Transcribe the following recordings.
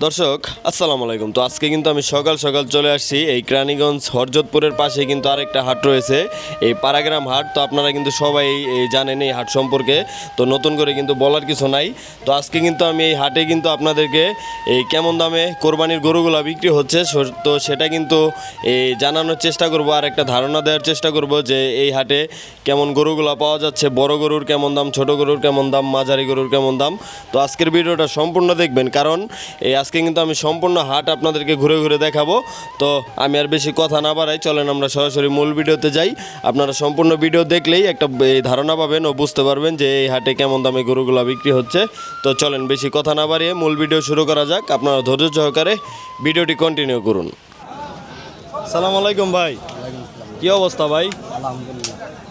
দর্শক, আসসালামু আলাইকুম। তো আজকে কিন্তু আমি সকাল সকাল চলে আসছি এই ক্রানীগঞ্জ হরজতপুরের পাশে কিন্তু আরেকটা হাট রয়েছে, এই পারাগ্রাম হাট। তো আপনারা কিন্তু সবাই এই জানেন এই হাট সম্পর্কে, তো নতুন করে কিন্তু বলার কিছু নাই। তো আজকে কিন্তু আমি এই হাটে কিন্তু আপনাদেরকে এই কেমন দামে কোরবানির গরুগুলো বিক্রি হচ্ছে তো সেটা কিন্তু এই জানানোর চেষ্টা করব আর একটা ধারণা দেওয়ার চেষ্টা করব যে এই হাটে কেমন গরুগুলো পাওয়া যাচ্ছে, বড় গরুর কেমন দাম, ছোট গরুর কেমন দাম, মাঝারি গরুর কেমন দাম। তো আজকের ভিডিওটা সম্পূর্ণ দেখবেন, কারণ এই আজকে কিন্তু আমি সম্পূর্ণ হাট আপনাদেরকে ঘুরে ঘুরে দেখাবো। তো আমি আর বেশি কথা না বাড়াই চলেন আমরা সরাসরি মূল ভিডিওতে যাই। আপনারা সম্পূর্ণ ভিডিও দেখলেই একটা ধারণা পাবেন ও বুঝতে পারবেন যে এই হাটে কেমন দামে গরুগুলো বিক্রি হচ্ছে। তো চলেন বেশি কথা না বাড়িয়ে মূল ভিডিও শুরু করা যাক। আপনারা ধৈর্য সহকারে ভিডিওটি কন্টিনিউ করুন। সালাম আলাইকুম ভাই। কি অবস্থা ভাই?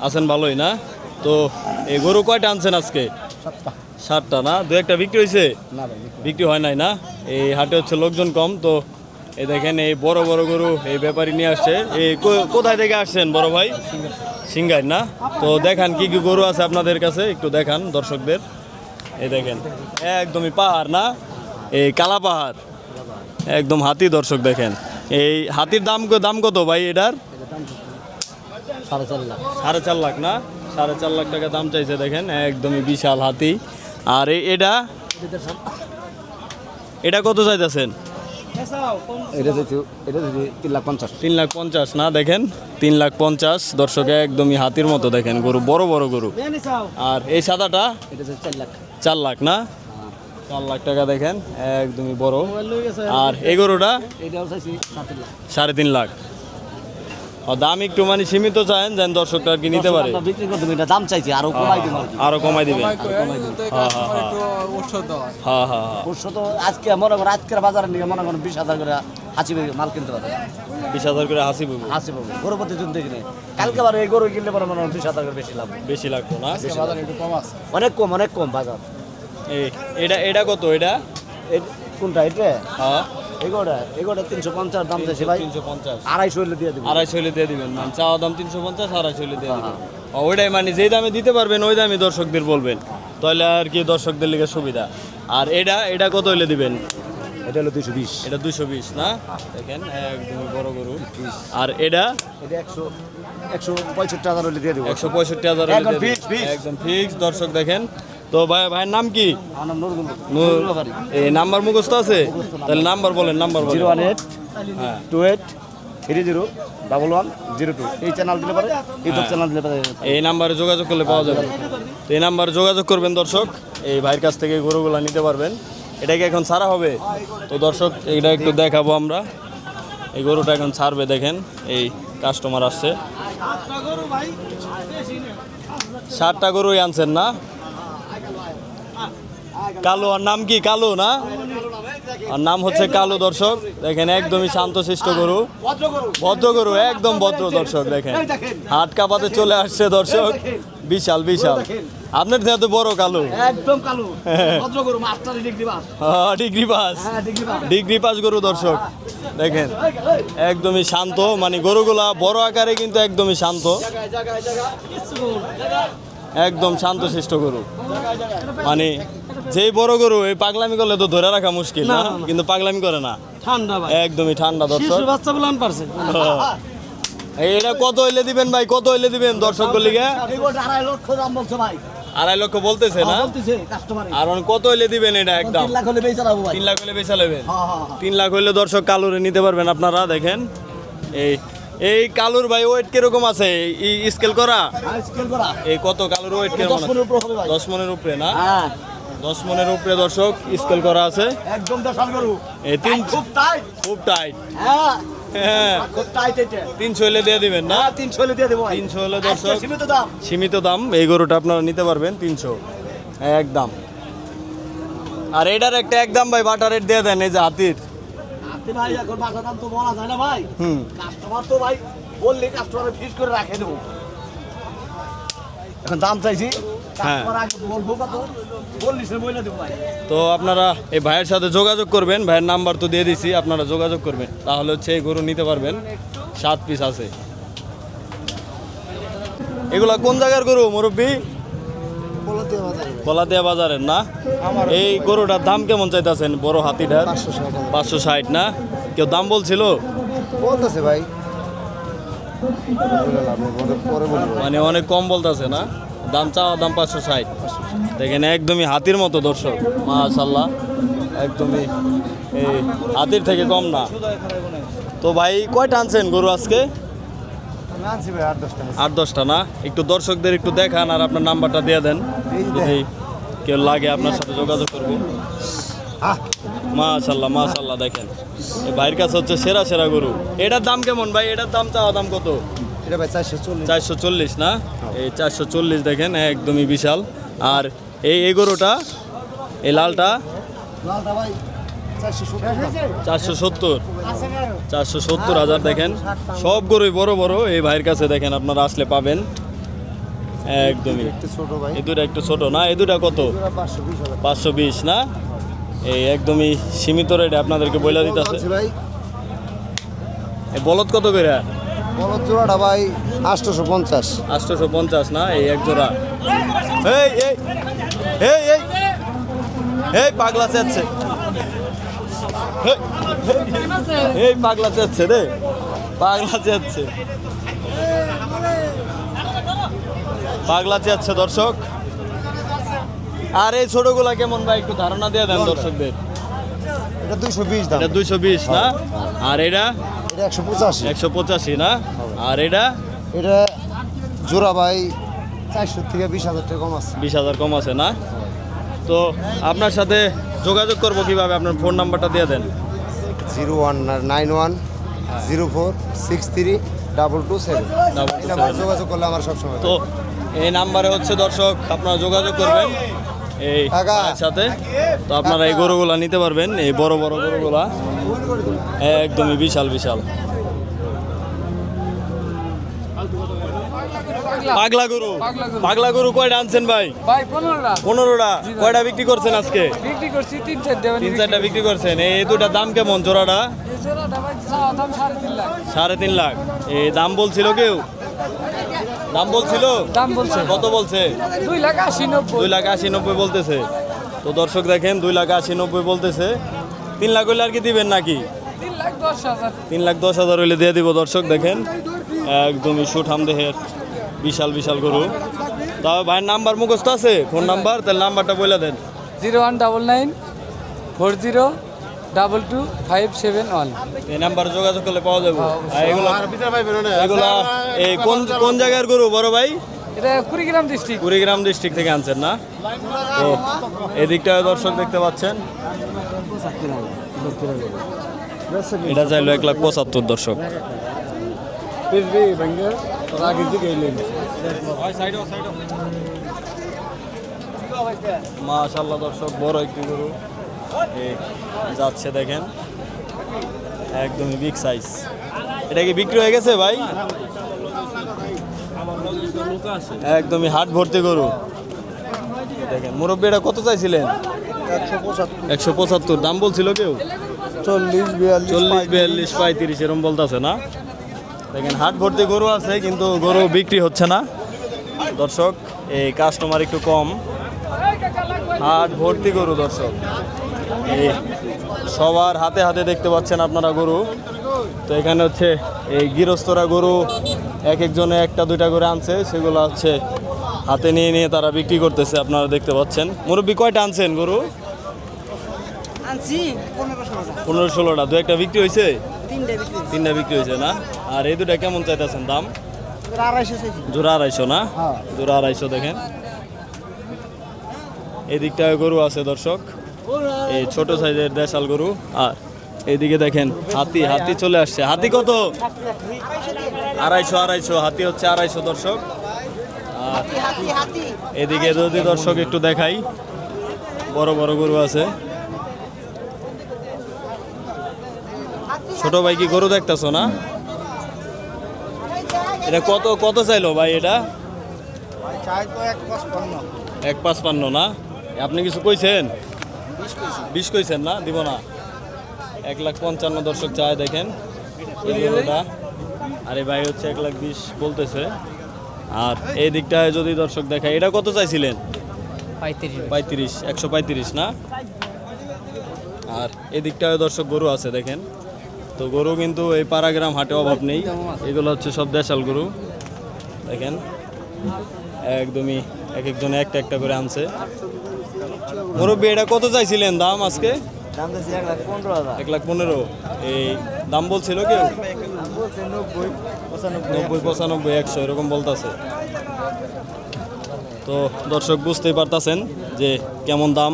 আছেন ভালোই না? তো এই গরু কয়টা আনছেন আজকে? সাতটা। সাতটা না? দু একটা বিক্রি হয়েছে? না বিক্রি হয় নাই না? এই হাটে হচ্ছে লোকজন কম তো এই দেখেন এই বড় বড় গরু এই ব্যাপারী নিয়ে আসছে। এই কো- কোথায় থেকে আসছেন বড় ভাই? সিঙ্গাই না? তো দেখান কি কি গরু আছে আপনাদের কাছে? একটু দেখান দর্শকদের। এই দেখেন একদমই পাহাড় না? এই কালা পাহাড়। একদম হাতি দর্শক দেখেন। এই হাতির দাম দাম কত ভাই এটার? সাড়ে চার লাখ। সাড়ে চার লাখ না? সাড়ে চার লাখ টাকা দাম চাইছে দেখেন একদমই বিশাল হাতি। আর এটা? এটা কত চাইতেছেন? এটা এটা তিন লাখ পঞ্চাশ। তিন লাখ পঞ্চাশ না দেখেন? তিন লাখ পঞ্চাশ দর্শকে একদমই হাতির মতো দেখেন গরু বড় বড় গরু। আর এই সাদাটা? চার লাখ। চার লাখ না? চার লাখ টাকা দেখেন একদমই বড়। আর এই গরুটা? সাড়ে তিন লাখ। দাম একটু মানে সীমিত চান যেন দর্শকটা আর কি নিতে পারে। বিক্রি করে দেবো এটা দাম চাইছি আরও কমাই দিব আরও কমাই দিবেন। হ্যাঁ হ্যাঁ হ্যাঁ। হ্যাঁ। হ্যাঁ তো আজকে মনে করো আজকের বাজারে নিয়ে মনে করো বিশ হাজার করে হাসি মাল কিনতে পারবে। বিশ হাজার করে হাসি বলব হাসি পাবো। গরু প্রতি জন দেখিনি কালকে আবার এই গরু কিনলে পরে মনে হয় বিশ হাজার করে বেশি লাভ বেশি লাগতো না? অনেক কম অনেক কম বাজার। এই এটা এটা কত এটা? এই কোনটা এটা? হ্যাঁ। এগোটা এগোটা তিনশো পঞ্চাশ দাম চাইছি ভাই। তিনশো পঞ্চাশ। আড়াইশো হলে দিয়ে দেবো আড়াইশো হলে দিয়ে দিবেন মানে চাওয়া দাম তিনশো পঞ্চাশ আড়াইশো হলে দিয়ে দিবেন। ও, ওইটাই মানে যেই দামে দিতে পারবেন ওই দামে দর্শকদের বলবেন। তাহলে আর কি দর্শকদের লিগে সুবিধা। আর এটা এটা কত হলে দিবেন? এটা হলো দুইশো বিশ। এটা দুশো বিশ না? দেখেন একদমই বড় গরু। আর এটা? এটা একশো একশো পঁয়ষট্টি হাজার হলে দিয়ে দেবো। একশো পঁয়ষট্টি হাজার দিবেন। একদম ফিক্স দর্শক দেখেন তো ভাই ভাইয়ের নাম কি? এই নাম্বার মুখস্থ আছে? তাহলে নাম্বার বলেন নাম্বার জিরো ওয়ান এইট হ্যাঁ। Two eight three zero double one zero two. এই চ্যানেল দিলে পারে ইউটিউব চ্যানেল দিলে পারে। এই নাম্বারে যোগাযোগ করলে পাওয়া যাবে। তো এই নাম্বারে যোগাযোগ করবেন দর্শক। এই ভাইয়ের কাছ থেকে গরুগুলো নিতে পারবেন। এটা কি এখন ছাড়া হবে? তো দর্শক এটা একটু দেখাবো আমরা। এই গরুটা এখন ছাড়বে দেখেন। এই কাস্টমার আসছে। ষাটটা গরুই আনছেন না? কালো আর নাম কি কালো না? আর নাম হচ্ছে কালো দর্শক। দেখেন একদমই শান্তশিষ্ট গরু। ভদ্র গরু একদম ভদ্র দর্শক দেখেন। হাট কাপাতে চলে আসছে দর্শক। বিশাল বিশাল। আপনার থেকে তো বড় কালো। একদম কালো। হ্যাঁ, ডিগ্রি পাস। হ্যাঁ ডিগ্রি পাস। Degree pass. গরু দর্শক। দেখেন একদমই শান্ত। মানে গরুগুলা বড় আকারে কিন্তু একদমই শান্ত। একদম শান্তশিষ্ট গরু। মানে যেই বড় গরু এই পাগলামি করলে তো ধরে রাখা মুশকিল না কিন্তু পাগলামি করে না। ঠান্ডা ভাই। একদমই ঠান্ডা দর্শক। বাচ্চা বলে পারছে এই এটা কত হইলে দিবেন ভাই? কত হইলে দিবেন দর্শক লিগে আড়াই লক্ষ দাম বলছে ভাই। আড়াই লক্ষ বলতেছে না? বলতেছে। কাস্টমার আর মানে কত হইলে দিবেন এটা একদম তিন লাখ হলে বেচা যাব ভাই তিন লাখ হইলে বেচা নেবেন হ্যাঁ হ্যাঁ হ্যাঁ। তিন লাখ হইলে দর্শক কালুরে নিতে পারবেন আপনারা দেখেন। এই এই কালুর ভাই ওয়েট কীরকম আছে? স্কেল করা? স্কেল করা। এই কত কালুর ওয়েট কীরকম দশ মনের উপর হবে ভাই। দশ মনের উপরে না? হ্যাঁ। দশ মনের উপরে দর্শক স্কেল করা আছে। একদম এই তিন খুব টাইট খুব টাইট হ্যাঁ। হ্যাঁ। তিনশো হইলে দিয়ে দিবেন না? হ্যাঁ তিনশো হলে দিয়ে দেবো ভাই। তিনশো হলে দর্শক সীমিত দাম। সীমিত দাম। এই গরুটা আপনারা নিতে পারবেন তিনশো একদম। আর এটার একটা একদম ভাই বাটার রেট দিয়ে দেন এই যে হাতির। ভাই এখন বাসা দাম তো বলা যায় না ভাই। হুম। কাস্টমার তো ভাই বললে করে রাখে দেবো। এখন দাম চাইছি হ্যাঁ। তো আপনারা এই ভাইয়ের সাথে যোগাযোগ করবেন ভাইয়ের নাম্বার তো দিয়ে দিছি আপনারা যোগাযোগ করবেন। তাহলে হচ্ছে এই গরু নিতে পারবেন সাত পিস আছে। এগুলা কোন জায়গার গরু মুরব্বী? কলাদিয়া বাজারের। না? এই গরুটার দাম কেমন চাইতেছেন বড় হাতিটার? পাঁচশো ষাট না? কেউ দাম বলছিল? বলতেছে ভাই। মানে অনেক কম বলতেছে না? দাম চাওয়া দাম পাঁচশো ষাট। দেখেন একদমই হাতির মতো দর্শক মাশাল্লাহ একদমই এই হাতির থেকে কম না। তো ভাই কয়টা আনছেন গরু আজকে? আট দশটা না? একটু দর্শকদের একটু দেখান আর আপনার নাম্বারটা দিয়ে দেন। যদি কেউ লাগে আপনার সাথে যোগাযোগ করব। আহ। মাশাল্লাহ মাশাল্লাহ দেখেন। ভাইয়ের কাছে হচ্ছে সেরা সেরা গরু। এটার দাম কেমন ভাই? এটার দাম চাওয়া দাম কত? এটা ভাই চারশো চল্লিশ। চারশো চল্লিশ না? এই চারশো চল্লিশ দেখেন একদমই বিশাল। আর এই এই এই লালটা? লালটা ভাই চারশো সত্তর। চারশো সত্তর। হাজার দেখেন। সব গরুই বড় বড় এই ভাইয়ের কাছে দেখেন আপনারা আসলে পাবেন। একদমই। একটু এই দুটা একটু ছোট না? এই দুটা কত? পাঁচশো বিশ না? এই একদমই সীমিত রেটে আপনাদেরকে বইলা দিতেছে। আনছি ভাই। বলদ কত করে বলদ জোড়াটা ভাই আটশোশো পঞ্চাশ। আটশোশো পঞ্চাশ না? এই এক জোড়া। এই এই এই এই এই পাগলা চাচ্ছে। এই, পাগলা চাচ্ছে রে। পাগলা চাচ্ছে। পাগলা চাচ্ছে দর্শক। আর এই ছোটগুলা কেমন ভাই? একটু ধারণা দিয়ে দেন দর্শকদের। এটা দুইশো বিশ এটা দুইশো বিশ না? আর এটা? এটা একশো পঁচাশি। একশো পঁচাশি না? আর এটা? এটা জোড়া ভাই চারশো থেকে বিশ হাজার টাকা কম আছে। বিশ হাজার কম আছে না? তো আপনার সাথে যোগাযোগ করব কীভাবে? আপনার ফোন নাম্বারটা দিয়ে দেন। Zero one nine one zero four six three double two seven. যোগাযোগ করলে আমার সবসময় তো এই নাম্বারে হচ্ছে দর্শক আপনারা যোগাযোগ করবেন এই সাথে। তো আপনারা এই গরুগুলা নিতে পারবেন এই বড় বড় গরুগুলা। একদমই বিশাল বিশাল। পাগলা গরু। পাগলা গরু কয়টা আনছেন ভাই? ভাই পনেরোটা। পনেরোটা। কয়টা বিক্রি করছেন আজকে? বিক্রি করছি তিন চারটে তিন চারটা বিক্রি করছেন। এই দুটার দাম কেমন জোড়াটা? জোড়াটা ভাই চাওয়া দাম সাড়ে তিন লাখ। সাড়ে তিন লাখ। এই দাম বলছিল কেউ? দাম বলছিল? দাম বলছে। কত বলছে? দুই লাখ আশি নব্বই। দুই লাখ আশি নব্বই বলতেছে। তো দর্শক দেখেন দুই লাখ আশি নব্বই বলতেছে। তিন লাখ হইলে আর কি দিবেন নাকি? তিন লাখ দশ হাজার। তিন লাখ দশ হাজার হইলে দিয়ে দিব দর্শক দেখেন। একদমই সুঠাম দেহের বিশাল বিশাল গরু। তা ভাইয়ের নাম্বার মুখস্থ আছে? Phone number? তাহলে নাম্বারটা বলে দেন। Zero one double nine four zero double two five seven one. এই নাম্বার যোগাযোগ করলে পাওয়া যাবে। আর এগুলো এগুলা এই কোন কোন জায়গার গরু বড় ভাই? এটা কুড়িগ্রাম ডিস্ট্রিক্ট কুড়িগ্রাম ডিস্ট্রিক্ট থেকে আনছেন না? তো এদিকটা দর্শক দেখতে পাচ্ছেন। এটা চাইলো এক লাখ পঁচাত্তর দর্শক। মাশাল্লাহ দর্শক, বড় একটি গরু। যাচ্ছে দেখেন। একদমই বিগ সাইজ এটা কি বিক্রি হয়ে গেছে ভাই? একদমই হাট ভর্তি গরু। দেখেন মুরব্বী এটা কত চাইছিলেন? একশো পঁচাত্তর। দাম বলছিল কেউ? চল্লিশ, বিয়াল্লিশ চল্লিশ বিয়াল্লিশ পঁয়ত্রিশ, এরম বলতেছে না? দেখেন, হাট ভর্তি গরু আছে, কিন্তু গরু বিক্রি হচ্ছে না। দর্শক, এই কাস্টমার একটু কম। হাট ভর্তি গরু, দর্শক। এই সবার হাতে হাতে দেখতে পাচ্ছেন আপনারা গরু। তো এখানে হচ্ছে এই গৃহস্থরা গরু এক একজনে একটা দুইটা করে আনছে সেগুলো হচ্ছে হাতে নিয়ে নিয়ে তারা বিক্রি করতেছে আপনারা দেখতে পাচ্ছেন। মুরব্বী কয়টা আনছেন গরু? পনেরো ষোলোটা দু একটা বিক্রি হয়েছে? তিনটে বিক্রি হয়েছে। না? আর এই দুটা কেমন চাইতেছেন দাম? জোড়া আড়াইশো না? হ্যাঁ। জোড়া আড়াইশো দেখেন। এদিকটা গরু আছে দর্শক। এই ছোট সাইজের দেশাল গরু। আর এইদিকে দেখেন হাতি হাতি চলে আসছে। হাতি কত? আড়াইশো আড়াইশো, হাতি হচ্ছে আড়াইশো দর্শক। এদিকে যদি দর্শক একটু দেখাই, বড় বড় গরু আছে। ছোট ভাই কি গরু দেখতেছো না? এটা কত কত চাইলো ভাই এটা? এক পাঁচ পান্ন না? আপনি কিছু কইছেন? বিশ কইছেন না, দিব না। এক লাখ পঞ্চান্ন দর্শক চায় দেখেন। এই গরুটা। আর এই ভাই হচ্ছে এক লাখ বিশ বলতেছে। আর এই দিকটায় যদি দর্শক দেখায় এটা কত চাইছিলেন? পঁয়ত্রিশ। একশো পঁয়ত্রিশ না? আর এদিকটায় দর্শক গরু আছে দেখেন। তো গরু কিন্তু এই পাড়াগ্রাম হাটে অভাব নেই। এগুলো হচ্ছে সব দেশাল গরু। দেখেন একদমই এক একজন একটা একটা করে আনছে। মুরব্বী এটা কত চাইছিলেন দাম আজকে? এক লাখ পনেরো এক লাখ পনেরো। এই দাম বলছিল কেউ? নব্বই পঁচানব্বই একশো এরকম বলতেছে। তো দর্শক বুঝতেই পারতাছেন যে কেমন দাম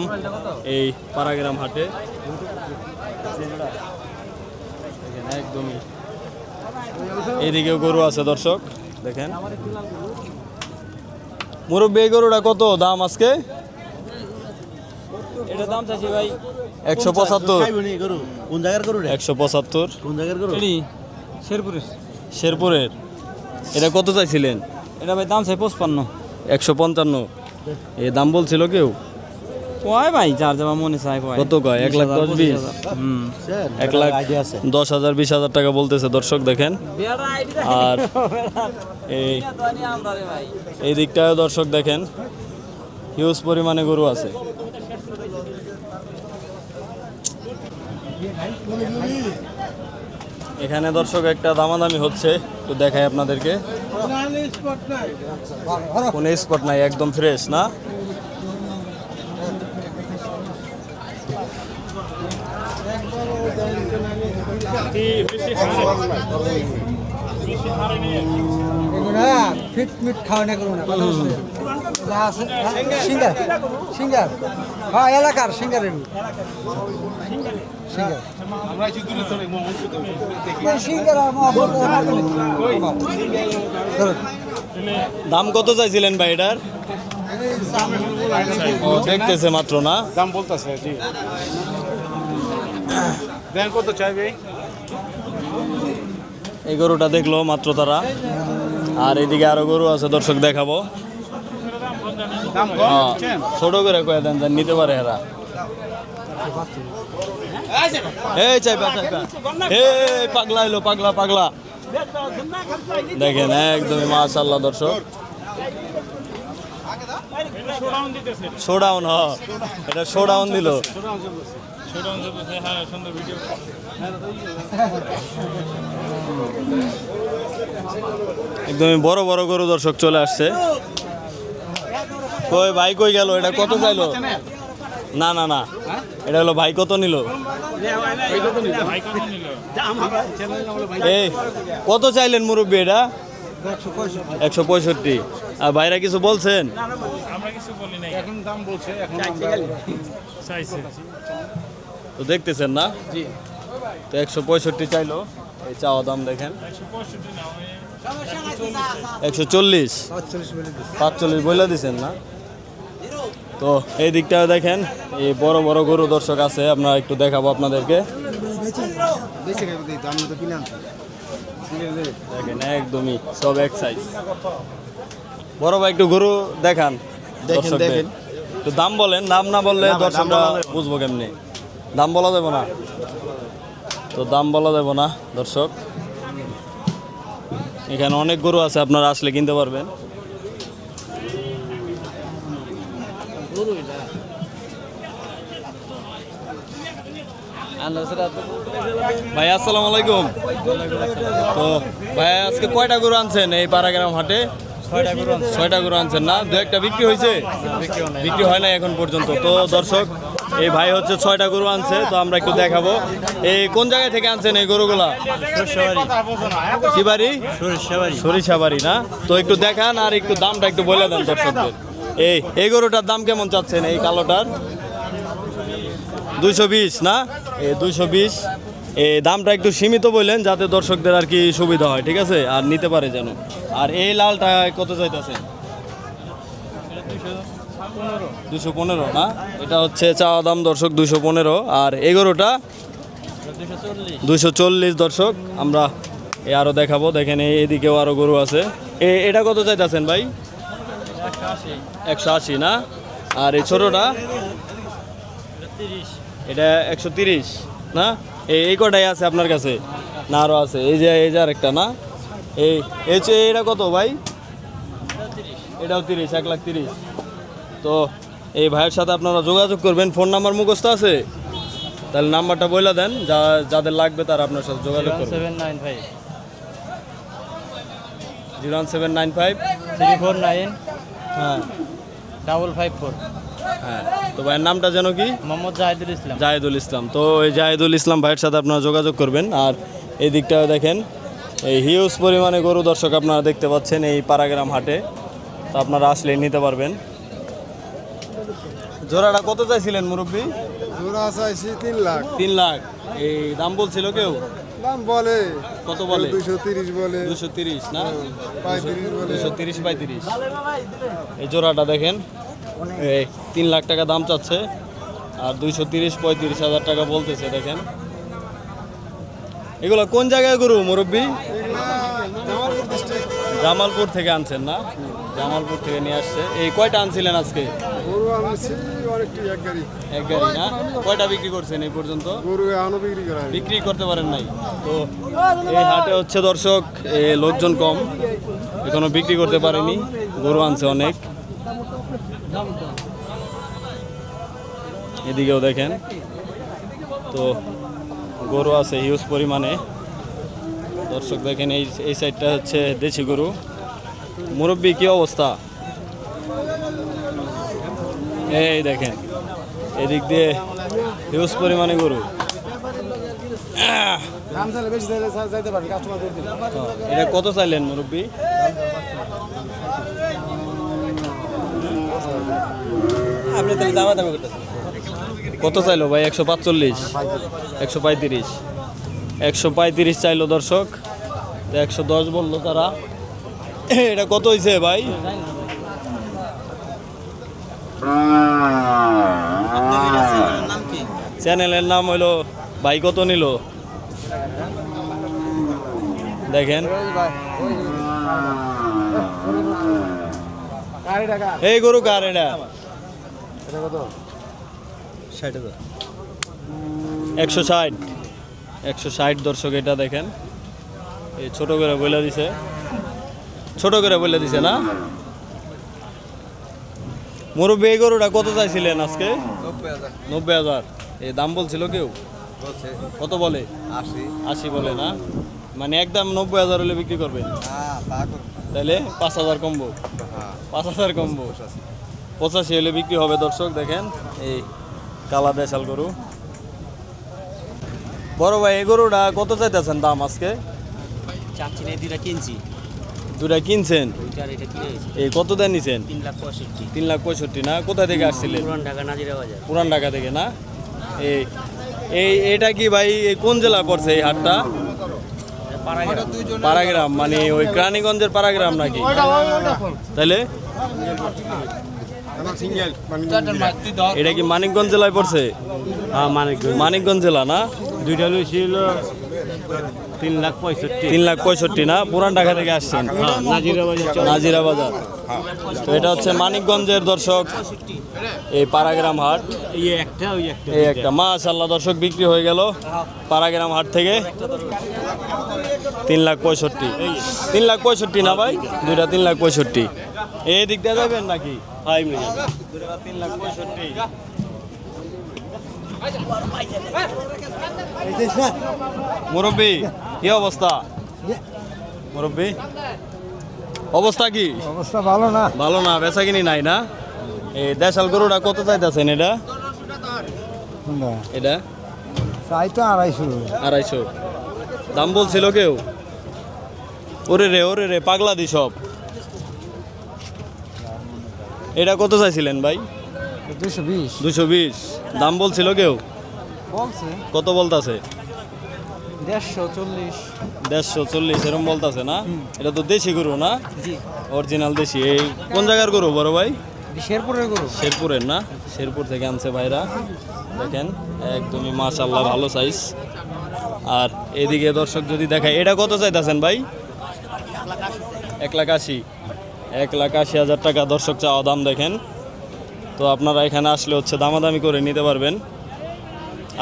এই পাড়াগ্রাম হাটে। একদমই এইদিকেও গরু আছে দর্শক দেখেন। মুরব্বী এই গরুটা কত দাম আজকে? এটা দাম চাইছি ভাই একশো পঁচাত্তর। কোন জায়গার গরু? একশো পঁচাত্তর। কোন জায়গার গরু? শেরপুরের। শেরপুরের? এটা কত চাইছিলেন? এটা ভাই দাম চাই পঁচপান্ন। একশো পঞ্চান্ন। এ দাম বলছিল কেউ? কয় ভাই? যার যাবা মনে চায় কয়। কত কয়? এক লাখ দশ বিশ। এক লাখ দশ হাজার বিশ হাজার টাকা বলতেছে দর্শক দেখেন। আর এই এই দিকটায় দর্শক দেখেন হিউজ পরিমাণে গরু আছে। এখানে দর্শক একটা দামাদামি হচ্ছে। একটু দেখাই আপনাদেরকে। কোনো স্পট নাই একদম ফ্রেশ না? ফিট মিট খাওয়া না করব না সিঙ্গার সিঙ্গার। হ্যাঁ এলাকার সিঙ্গার সিঙ্গার। সিঙ্গার দাম কত চাইছিলেন ভাই এটার? ও, দেখতেছে মাত্র না? দাম বলতেছে জি। দেন কত চাইবে এই গরুটা দেখল মাত্র তারা। আর এদিকে আরও গরু আছে দর্শক দেখাবো। ছোট করে কয়ে দেন যেন নিতে পারে এরা। এই এই পাগলা এলো পাগলা পাগলা। দেখেন একদমই মাশাল্লাহ দর্শক। শোডাউন হ এটা শোডাউন দিল। একদমই বড় বড় গরু দর্শক চলে আসছে। কই, ভাই কই গেল? এটা কত চাইলো? না না না। এটা হলো ভাই কত নিল? এই, কত চাইলেন মুরব্বী এটা? একশো পঁয়ষট্টি। আর ভাইরা কিছু বলছেন? তো দেখতেছেন না? তো একশো পঁয়ষট্টি চাইলো। এই চাওয়া দাম দেখেন। একশো চল্লিশ। পাঁচচল্লিশ বলে দিছেন না? তো এই দিকটা দেখেন এই বড় বড় গরু দর্শক আছে আপনারা একটু দেখাবো আপনাদেরকে। দেখেন একদমই সব এক সাইজ বড় ভাই একটু গরু দেখান দর্শকদের। একটু দাম বলেন দাম না বললে দর্শকরা বুঝব কেমনি? দাম বলা যাবে না। তো দাম বলা যাবে না দর্শক। এখানে অনেক গরু আছে আপনারা আসলে কিনতে পারবেন। ভাই আসসালামু আলাইকুম। তো ভাই আজকে কয়টা গরু আনছেন এই পাড়াগ্রাম হাটে? ছয়টা গরু আনছেন না? দু একটা বিক্রি হয়েছে? বিক্রি হয় না এখন পর্যন্ত। তো দর্শক এই ভাই হচ্ছে ছয়টা গরু আনছে তো আমরা একটু দেখাবো। এই কোন জায়গা থেকে আনছেন এই গরুগুলা? কি বাড়ি? সরিষা বাড়ি না? তো একটু দেখান আর একটু দামটা একটু বলে দেন দর্শকদের। এই এই গরুটার দাম কেমন চাচ্ছেন এই কালোটার? দুইশো বিশ, না? এই দুইশো বিশ। এই দামটা একটু সীমিত বললেন, যাতে দর্শকদের আর কি সুবিধা হয়, ঠিক আছে? আর নিতে পারে যেন। আর এই লালটা কত চাইতেছে? দুশো পনেরো, না? এটা হচ্ছে চাওয়া দাম দর্শক দুশো পনেরো। আর এগারোটা দুশো চল্লিশ দর্শক। আমরা আরও দেখাবো, দেখেন এই- এদিকেও আরও গরু আছে। এটা কত চাইতেছেন ভাই? একশো আশি না? আর এই ছোটোটা? এটা একশো তিরিশ না? এই কটাই আছে আপনার কাছে? না আরও আছে। এই যে এই যে আরেকটা না? এই এই এটা কত ভাই? এটাও তিরিশ এক লাখ তিরিশ। তো এই ভাইয়ের সাথে আপনারা যোগাযোগ করবেন। ফোন নাম্বার মুখস্থ আছে? তাহলে নাম্বারটা বলে দেন। যা যাদের লাগবে তারা আপনার সাথে যোগাযোগ করবে। Seven nine five. Zero one seven nine five. Three four nine. হ্যাঁ। ডাবল ফাইভ ফোর হ্যাঁ। তো ভাইয়ের নামটা যেন কি? মোহাম্মদ জাহিদুল ইসলাম। জাহেদুল ইসলাম। তো এই জাহেদুল ইসলাম ভাইয়ের সাথে আপনারা যোগাযোগ করবেন। আর এই দিকটাও দেখেন এই হিউজ পরিমাণে গরু দর্শক আপনারা দেখতে পাচ্ছেন এই পারাগ্রাম হাটে। তো আপনারা আসলে নিতে পারবেন। জোড়াটা কত চাইছিলেন মুরব্বী? জোড়া চাইছি তিন লাখ। তিন লাখ। এই দাম বলছিল কেউ? দাম বলে। কত বলে? দুশো তিরিশ বলে। দুশো তিরিশ না? পঁয়ত্রিশ বলে। দুশো তিরিশ পঁয়ত্রিশ। এই জোড়াটা দেখেন। এই তিন লাখ টাকা দাম চাচ্ছে। আর দুইশো তিরিশ পঁয়ত্রিশ হাজার টাকা বলতেছে দেখেন। এগুলো কোন জায়গায় গরু মুরব্বী? জামালপুর থেকে আনছেন না? জামালপুর থেকে নিয়ে আসছে। এই কয়টা আনছিলেন আজকে? গরু আনছি অনেকটি এক গাড়ি। এক গাড়ি না? কয়টা বিক্রি করছেন এই পর্যন্ত? গরু এখনও বিক্রি করা বিক্রি করতে পারেন নাই? তো এই হাটে হচ্ছে দর্শক লোকজন কম। এখনও বিক্রি করতে পারেনি। গরু আনছে অনেক। এদিকেও দেখেন। তো গরু আছে হিউজ পরিমাণে। দর্শক দেখেন এই এই সাইডটা হচ্ছে দেশি গরু। মুরব্বী কি অবস্থা? এই দেখেন, এদিক দিয়ে হিউজ পরিমাণে গরু। এটা কত চাইলেন মুরব্বী? আপনি তাহলে দামা দামি কত চাইলো ভাই? একশো পাঁচচল্লিশ, একশো পঁয়ত্রিশ একশো পঁয়ত্রিশ চাইলো দর্শক। একশো দশ বলল তারা। এটা কত হয়েছে ভাই নাম কি চ্যানেলের নাম হলো ভাই কত নিল? দেখেন। এই গরু কার এটা? একশো ষাট। একশো ষাট দর্শক এটা দেখেন। এই ছোট করে বলে দিছে। ছোট করে বলে দিছে না? মুরব্বী, এই গরুটা কত চাইছিলেন আজকে? নব্বই হাজার। এই দাম বলছিল কেউ? কত বলে? আশি। আশি বলে না? মানে একদম নব্বই হাজার হলে বিক্রি করবেন তাহলে পাঁচ হাজার কমবো। পাঁচ হাজার কমবো। পঁচাশি। হলে বিক্রি হবে দর্শক দেখেন। এই কালা দেশাল গরু। বড় ভাই এই গরুটা কত চাইতেছেন দাম আজকে? চাচ্ছি না কিনছি। দুটা কিনছেন? এই কত দেন নিছেন? তিন লাখ পঁয়ষট্টি। তিন লাখ পঁয়ষট্টি না? কোথা থেকে আসছিলেন? পুরান ঢাকা নাজিরা বাজার। পুরান ঢাকা থেকে না? এই এই এটা কি ভাই কোন জেলা পড়ছে এই হাটটা? পাড়াগ্রাম পাড়াগ্রাম মানে ওই ক্রানীগঞ্জের পাড়াগ্রাম নাকি? তাহলে এটা কি মানিকগঞ্জ জেলায় পড়ছে? হ্যাঁ মানে মানিকগঞ্জ জেলা না? দুইটা লইছিল তিন লাখ পঁয়ষট্টি। তিন লাখ পঁয়ষট্টি না? পুরান ঢাকা থেকে আসছেন। নাজিরা বাজার তো এটা হচ্ছে মানিকগঞ্জের দর্শক এই পাড়াগ্রাম হাট। এই একটা একটা। মাশাল্লাহ দর্শক বিক্রি হয়ে গেল পাড়াগ্রাম হাট থেকে। তিন লাখ পঁয়ষট্টি। তিন লাখ পঁয়ষট্টি না ভাই? দুইটা তিন লাখ পঁয়ষট্টি। এই দিক দিয়ে যাবেন নাকি? তিন লাখ পঁয়ষট্টি। মুরব্বী কি অবস্থা? মুরব্বী অবস্থা কি? অবস্থা ভালো না। ভালো না বেচা কিনি নাই না? এই দেশাল গরুটা কত চাইতেছেন এটা? এটা? চাই তো আড়াইশো। আড়াইশো। দাম বলছিল কেউ? ওরে রে ওরে রে পাগলা দি সব। এটা কত চাইছিলেন ভাই? দুশো বিশ। দাম বলছিল কেউ? বলছে। কত বলতাছে? দেড়শো চল্লিশ। দেড়শো চল্লিশ এরকম বলতাছে না? এটা তো দেশি গরু না? জি। অরিজিনাল দেশি। এই কোন জায়গার গরু বড় ভাই? শেরপুরের গরু। শেরপুরের না? শেরপুর থেকে আনছে ভাইরা। দেখেন একদমই মাশাল্লাহ ভালো সাইজ আর এদিকে দর্শক যদি দেখায় এটা কত চাইতেছেন ভাই? এক লাখ আশি। এক লাখ আশি হাজার টাকা দর্শক চাওয়া দাম দেখেন। তো আপনারা এখানে আসলে হচ্ছে দামাদামি করে নিতে পারবেন।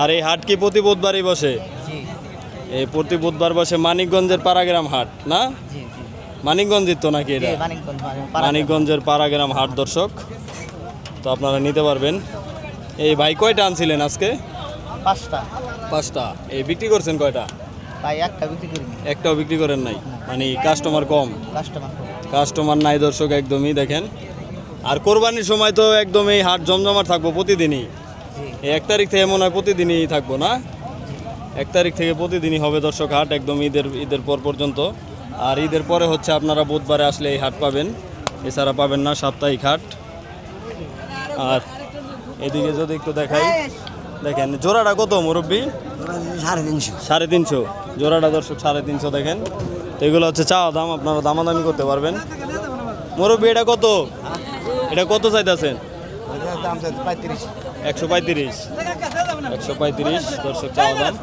আর এই হাট কি প্রতি বুধবারই বসে? এই প্রতি বুধবার বসে মানিকগঞ্জের পাড়াগ্রাম হাট না? মানিকগঞ্জের তো নাকি এটা? মানিকগঞ্জের পাড়াগ্রাম হাট দর্শক তো আপনারা নিতে পারবেন। এই ভাই কয়টা আনছিলেন আজকে? পাঁচটা। পাঁচটা। এই বিক্রি করছেন কয়টা? তাই একটা বিক্রি করিনি। একটাও বিক্রি করেন নাই? মানে কাস্টমার কম। কাস্টমার কাস্টমার নাই দর্শক একদমই দেখেন। আর কোরবানির সময় তো একদম এই হাট জমজমাট থাকব প্রতিদিনই। এই এক তারিখ থেকে মনে হয় প্রতিদিনই থাকব না? এক তারিখ থেকে প্রতিদিনই হবে দর্শক হাট একদম ঈদের ঈদের পর পর্যন্ত। আর ঈদের পরে হচ্ছে আপনারা বুধবারে আসলে এই হাট পাবেন। এছাড়া পাবেন না সাপ্তাহিক হাট। আর এদিকে যদি একটু দেখাই দেখেন জোড়াটা কত মুরব্বী? সাড়ে তিনশো। সাড়ে তিনশো। জোড়াটা দর্শক সাড়ে তিনশো দেখেন। তো এগুলো হচ্ছে চাওয়া দাম আপনারা দামাদামি করতে পারবেন। মুরব্বী এটা কত? এটা কত চাইতেছেন? একশো পঁয়ত্রিশ। একশো পঁয়ত্রিশ দর্শক চাওয়া দাম।